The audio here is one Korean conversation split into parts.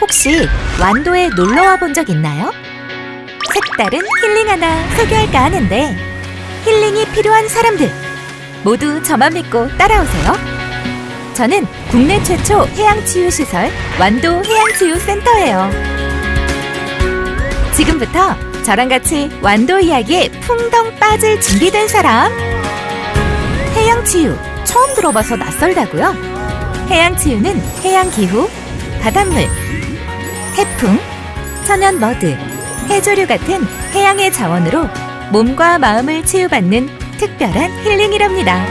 혹시 완도에 놀러 와 본 적 있나요? 색다른 힐링 하나 소개할까 하는데 힐링이 필요한 사람들 모두 저만 믿고 따라오세요. 저는 국내 최초 해양치유시설 완도 해양치유센터예요. 지금부터 저랑 같이 완도 이야기에 풍덩 빠질 준비된 사람 해양치유 처음 들어봐서 낯설다고요? 해양치유는 해양기후, 바닷물, 해풍, 천연 머드, 해조류 같은 해양의 자원으로 몸과 마음을 치유받는 특별한 힐링이랍니다.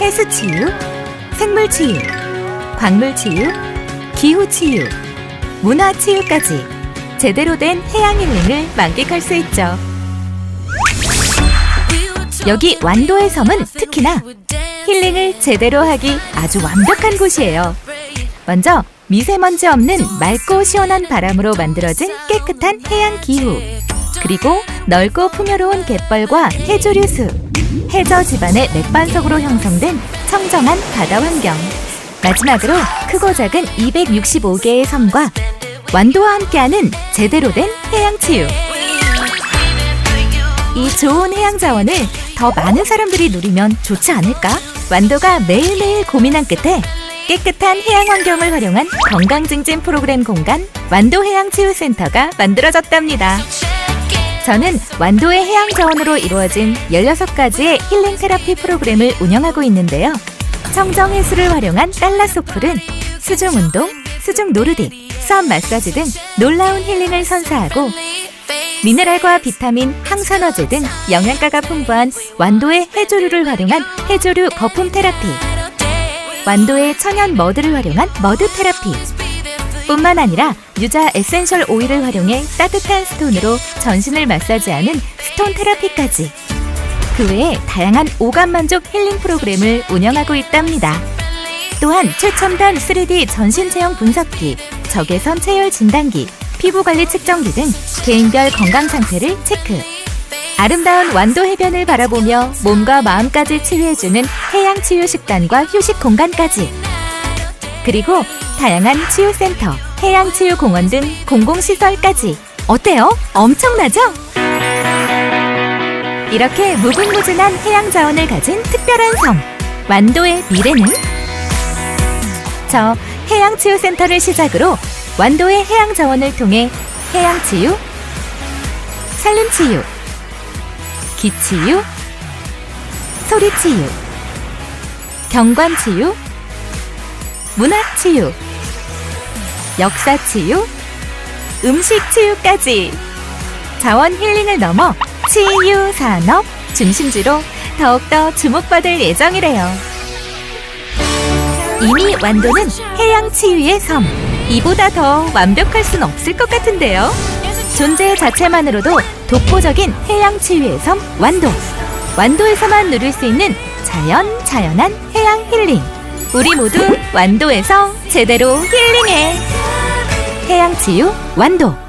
해수 치유, 생물 치유, 광물 치유, 기후 치유, 문화 치유까지 제대로 된 해양 힐링을 만끽할 수 있죠. 여기 완도의 섬은 특히나 힐링을 제대로 하기 아주 완벽한 곳이에요. 먼저 미세먼지 없는 맑고 시원한 바람으로 만들어진 깨끗한 해양 기후. 그리고 넓고 풍요로운 갯벌과 해조류 수. 해저 지반의 맥반석으로 형성된 청정한 바다 환경. 마지막으로 크고 작은 265개의 섬과 완도와 함께하는 제대로 된 해양 치유. 이 좋은 해양 자원을 더 많은 사람들이 누리면 좋지 않을까? 완도가 매일매일 고민한 끝에 깨끗한 해양 환경을 활용한 건강 증진 프로그램 공간 완도 해양 치유센터가 만들어졌답니다. 저는 완도의 해양 자원으로 이루어진 16가지의 힐링 테라피 프로그램을 운영하고 있는데요. 청정 해수를 활용한 달라 소풀은 수중 운동, 수중 노르딕, 수압 마사지 등 놀라운 힐링을 선사하고 미네랄과 비타민, 항산화제 등 영양가가 풍부한 완도의 해조류를 활용한 해조류 거품 테라피 완도의 천연 머드를 활용한 머드 테라피 뿐만 아니라 유자 에센셜 오일을 활용해 따뜻한 스톤으로 전신을 마사지하는 스톤 테라피까지 그 외에 다양한 오감 만족 힐링 프로그램을 운영하고 있답니다. 또한 최첨단 3D 전신 체형 분석기, 적외선 체열 진단기, 피부 관리 측정기 등 개인별 건강 상태를 체크. 아름다운 완도 해변을 바라보며 몸과 마음까지 치유해주는 해양 치유 식단과 휴식 공간까지. 그리고 다양한 치유센터, 해양 치유 공원 등 공공 시설까지. 어때요? 엄청나죠? 이렇게 무궁무진한 해양 자원을 가진 특별한 섬, 완도의 미래는? 저 해양 치유 센터를 시작으로 완도의 해양 자원을 통해 해양 치유, 산림 치유, 기치유, 소리치유, 경관치유, 문화치유, 역사치유, 음식치유까지 자원 힐링을 넘어 치유 산업 중심지로 더욱더 주목받을 예정이래요. 이미 완도는 해양 치유의 섬. 이보다 더 완벽할 순 없을 것 같은데요. 존재 자체만으로도 독보적인 해양 치유의 섬 완도. 완도에서만 누릴 수 있는 자연 자연한 해양 힐링. 우리 모두 완도에서 제대로 힐링해. 해양 치유 완도.